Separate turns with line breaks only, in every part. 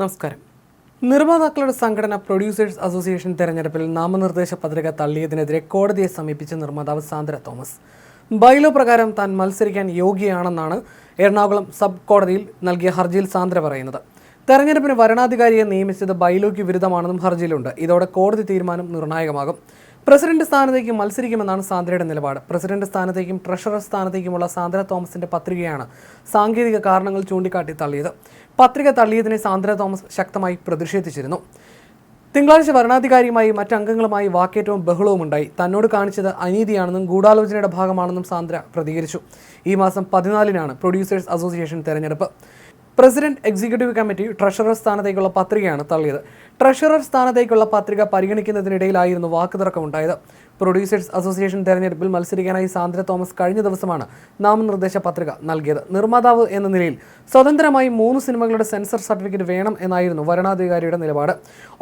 നമസ്കാരം. നിർമ്മാതാക്കളുടെ സംഘടന producers association തെരഞ്ഞെടുപ്പിൽ നാമനിർദ്ദേശ പത്രിക തള്ളിയതിനെതിരെ കോടതിയെ സമീപിച്ച നിർമ്മാതാവ് സാന്ദ്ര തോമസ്. ബൈലോ പ്രകാരം താൻ മത്സരിക്കാൻ യോഗ്യയാണെന്നാണ് എറണാകുളം സബ് കോടതിയിൽ നൽകിയ ഹർജിയിൽ സാന്ദ്ര പറയുന്നത്. തെരഞ്ഞെടുപ്പിന് വരണാധികാരിയെ നിയമിച്ചത് ബൈലോയ്ക്ക് വിരുദ്ധമാണെന്നും ഹർജിയിലുണ്ട്. ഇതോടെ കോടതി തീരുമാനം നിർണായകമാകും. പ്രസിഡന്റ് സ്ഥാനത്തേക്ക് മത്സരിക്കുമെന്നാണ് സാന്ദ്രയുടെ നിലപാട്. പ്രസിഡന്റ് സ്ഥാനത്തേക്കും ട്രഷറർ സ്ഥാനത്തേക്കുമുള്ള സാന്ദ്ര തോമസിന്റെ പത്രികയാണ് സാങ്കേതിക കാരണങ്ങൾ ചൂണ്ടിക്കാട്ടി തള്ളിയത്. പത്രിക തള്ളിയതിനെ സാന്ദ്ര തോമസ് ശക്തമായി പ്രതിഷേധിച്ചിരുന്നു. തിങ്കളാഴ്ച ഭരണാധികാരിയുമായി മറ്റംഗങ്ങളുമായി വാക്കേറ്റവും ബഹളവും ഉണ്ടായി. തന്നോട് കാണിച്ചത് അനീതിയാണെന്നും ഗൂഢാലോചനയുടെ ഭാഗമാണെന്നും സാന്ദ്ര പ്രതികരിച്ചു. ഈ മാസം പതിനാലിനാണ് പ്രൊഡ്യൂസേഴ്സ് അസോസിയേഷൻ തെരഞ്ഞെടുപ്പ്. പ്രസിഡന്റ് എക്സിക്യൂട്ടീവ് കമ്മിറ്റി ട്രഷറർ സ്ഥാനത്തേക്കുള്ള പത്രികയാണ് തള്ളിയത്. ട്രഷറർ സ്ഥാനത്തേക്കുള്ള പത്രിക പരിഗണിക്കുന്നതിനിടയിലായിരുന്നു വാക്കുതർക്കമുണ്ടായത്. പ്രൊഡ്യൂസേഴ്സ് അസോസിയേഷൻ തെരഞ്ഞെടുപ്പിൽ മത്സരിക്കാനായി സാന്ദ്ര തോമസ് കഴിഞ്ഞ ദിവസമാണ് നാമനിർദ്ദേശ പത്രിക നൽകിയത്. നിർമ്മാതാവ് എന്ന നിലയിൽ സ്വതന്ത്രമായി മൂന്ന് സിനിമകളുടെ സെൻസർ സർട്ടിഫിക്കറ്റ് വേണം എന്നായിരുന്നു വരണാധികാരിയുടെ നിലപാട്.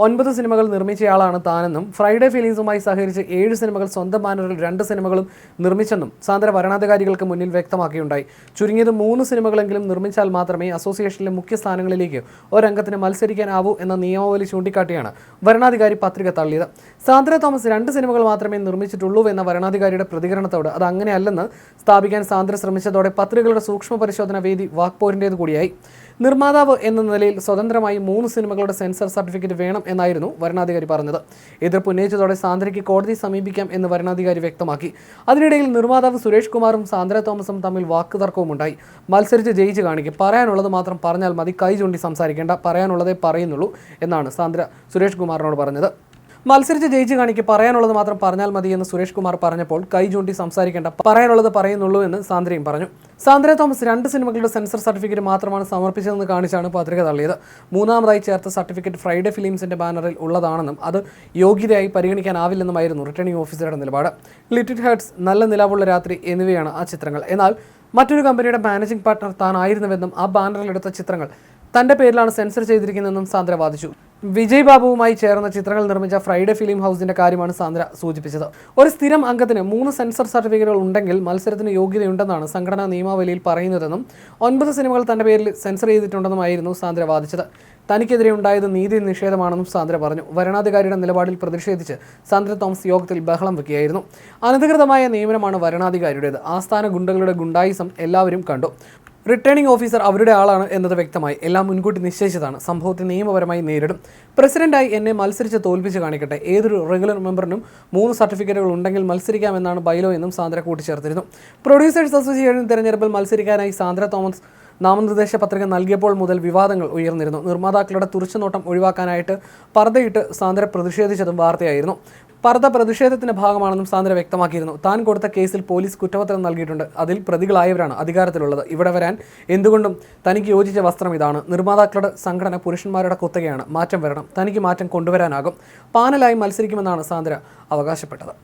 ഒൻപത് സിനിമകൾ നിർമ്മിച്ചയാളാണ് താനെന്നും ഫ്രൈഡേ ഫീലിംഗ്സുമായി സഹകരിച്ച് ഏഴ് സിനിമകൾ സ്വന്തം ബാനറിൽ രണ്ട് സിനിമകളും നിർമ്മിച്ചെന്നും സാന്ദ്ര വരണാധികാരികൾക്ക് മുന്നിൽ വ്യക്തമാക്കിയുണ്ടായി. ചുരുങ്ങിയത് മൂന്ന് സിനിമകളെങ്കിലും നിർമ്മിച്ചാൽ മാത്രമേ അസോസിയേഷനിലെ മുഖ്യ സ്ഥാനങ്ങളിലേക്ക് ഒരംഗത്തിന് മത്സരിക്കാനാവൂ എന്ന നിയമാവലി ചൂണ്ടിക്കാട്ടിയാണ് വരണാധികാരി പത്രിക തള്ളിയത്. സാന്ദ്ര തോമസ് രണ്ട് സിനിമകൾ മാത്രമേ നിർമ്മിച്ചിട്ടുള്ളൂ എന്ന വരണാധികാരിയുടെ പ്രതികരണത്തോട് അത് അങ്ങനെയല്ലെന്ന് സ്ഥാപിക്കാൻ സാന്ദ്ര ശ്രമിച്ചതോടെ പത്രികകളുടെ സൂക്ഷ്മ പരിശോധന വേദി വാക്പോരിന്റേത് കൂടിയായി. നിർമ്മാതാവ് എന്ന നിലയിൽ സ്വതന്ത്രമായി മൂന്ന് സിനിമകളുടെ സെൻസർ സർട്ടിഫിക്കറ്റ് വേണം എന്നായിരുന്നു വരണാധികാരി പറഞ്ഞത്. എതിർപ്പ് ഉന്നയിച്ചതോടെ സാന്ദ്രയ്ക്ക് കോടതി സമീപിക്കാം എന്ന് വരണാധികാരി വ്യക്തമാക്കി. അതിനിടയിൽ നിർമ്മാതാവ് സുരേഷ് കുമാറും സാന്ദ്ര തോമസും തമ്മിൽ വാക്കുതർക്കവും ഉണ്ടായി മത്സരിച്ച് ജയിച്ച് കാണിക്കും. പറയാനുള്ളത് മാത്രം പറഞ്ഞാൽ മതി. കൈ ചൂണ്ടി സംസാരിക്കേണ്ട. പറയാനുള്ളതേ പറയുന്നുള്ളൂ എന്നാണ് സാന്ദ്ര സുരേഷ് കുമാറിനോട് പറഞ്ഞത്. മത്സരിച്ച് ജയിച്ച് കാണിക്ക് പറയാനുള്ളത് മാത്രം പറഞ്ഞാൽ മതി എന്ന് സുരേഷ് കുമാർ പറഞ്ഞപ്പോൾ കൈ ചൂണ്ടി സംസാരിക്കേണ്ട പറയാനുള്ളത് പറയുന്നുള്ളൂ എന്ന് സാന്ദ്രയും പറഞ്ഞു. സാന്ദ്ര തോമസ് രണ്ട് സിനിമകളുടെ സെൻസർ സർട്ടിഫിക്കറ്റ് മാത്രമാണ് സമർപ്പിച്ചതെന്ന് കാണിച്ചാണ് പത്രിക തള്ളിയത്. മൂന്നാമതായി ചേർത്ത സർട്ടിഫിക്കറ്റ് ഫ്രൈഡേ ഫിലിംസിന്റെ ബാനറിൽ ഉള്ളതാണെന്നും അത് യോഗ്യതയായി പരിഗണിക്കാനാവില്ലെന്നുമായിരുന്നു റിട്ടേണിംഗ് ഓഫീസറുടെ നിലപാട്. ലിറ്റിഡ് ഹേർട്സ് നല്ല നിലാവുള്ള രാത്രി എന്നിവയാണ് ആ ചിത്രങ്ങൾ. എന്നാൽ മറ്റൊരു കമ്പനിയുടെ മാനേജിംഗ് പാർട്ണർ താനായിരുന്നുവെന്നും ആ ബാനറിലെടുത്ത ചിത്രങ്ങൾ തന്റെ പേരിലാണ് സെൻസർ ചെയ്തിരിക്കുന്നതെന്നും സാന്ദ്ര വാദിച്ചു. വിജയ് ബാബുവുമായി ചേർന്ന ചിത്രങ്ങൾ നിർമ്മിച്ച ഫ്രൈഡേ ഫിലിം ഹൗസിന്റെ കാര്യമാണ് സാന്ദ്ര സൂചിപ്പിച്ചത്. ഒരു സ്ഥിരം അംഗത്തിന് മൂന്ന് സെൻസർ സർട്ടിഫിക്കറ്റുകൾ ഉണ്ടെങ്കിൽ മത്സരത്തിന് യോഗ്യതയുണ്ടെന്നാണ് സംഘടനാ നിയമാവലിയിൽ പറയുന്നതെന്നും ഒൻപത് സിനിമകൾ തന്റെ പേരിൽ സെൻസർ ചെയ്തിട്ടുണ്ടെന്നുമായിരുന്നു സാന്ദ്ര വാദിച്ചത്. തനിക്കെതിരെ ഉണ്ടായത് നീതി നിഷേധമാണെന്നും സാന്ദ്ര പറഞ്ഞു. വരണാധികാരിയുടെ നിലപാടിൽ പ്രതിഷേധിച്ച് സാന്ദ്ര തോമസ് യോഗത്തിൽ ബഹളം വെക്കുകയായിരുന്നു. അനധികൃതമായ നിയമനമാണ് വരണാധികാരിയുടേത്. ആസ്ഥാന ഗുണ്ടകളുടെ ഗുണ്ടായിസം എല്ലാവരും കണ്ടു. റിട്ടേണിംഗ് ഓഫീസർ അവരുടെ ആളാണ് എന്നത് വ്യക്തമായി. എല്ലാം മുൻകൂട്ടി നിശ്ചയിച്ചതാണ്. സംഭവത്തെ നിയമപരമായി നേരിടും. പ്രസിഡന്റായി എന്നെ മത്സരിച്ച് തോൽപ്പിച്ച് കാണിക്കട്ടെ. ഏതൊരു റെഗുലർ മെമ്പറിനും മൂന്ന് സർട്ടിഫിക്കറ്റുകൾ ഉണ്ടെങ്കിൽ മത്സരിക്കാമെന്നാണ് ബൈലോ എന്നും സാന്ദ്ര കൂട്ടിച്ചേർത്തിരുന്നു. പ്രൊഡ്യൂസേഴ്സ് അസോസിയേഷൻ തെരഞ്ഞെടുപ്പിൽ മത്സരിക്കാനായി സാന്ദ്ര തോമസ് നാമനിർദ്ദേശ പത്രിക നൽകിയപ്പോൾ മുതൽ വിവാദങ്ങൾ ഉയർന്നിരുന്നു. നിർമ്മാതാക്കളുടെ തുറച്ചുനോട്ടം ഒഴിവാക്കാനായിട്ട് പർദ്ദയിട്ട് സാന്ദ്ര പ്രതിഷേധിച്ചതും വാർത്തയായിരുന്നു. പർദ്ദ പ്രതിഷേധത്തിന്റെ ഭാഗമാണെന്നും സാന്ദ്ര വ്യക്തമാക്കിയിരുന്നു. താൻ കൊടുത്ത കേസിൽ പോലീസ് കുറ്റപത്രം നൽകിയിട്ടുണ്ട്. അതിൽ പ്രതികളായവരാണ് അധികാരത്തിലുള്ളത്. ഇവിടെ വരാൻ എന്തുകൊണ്ടും തനിക്ക് യോജിച്ച വസ്ത്രം ഇതാണ്. നിർമ്മാതാക്കളുടെ സംഘടന പുരുഷന്മാരുടെ കുത്തകയാണ്. മാറ്റം വരണം. തനിക്ക് മാറ്റം കൊണ്ടുവരാനാകും. പാനലായി മത്സരിക്കുമെന്നാണ് സാന്ദ്ര അവകാശപ്പെട്ടത്.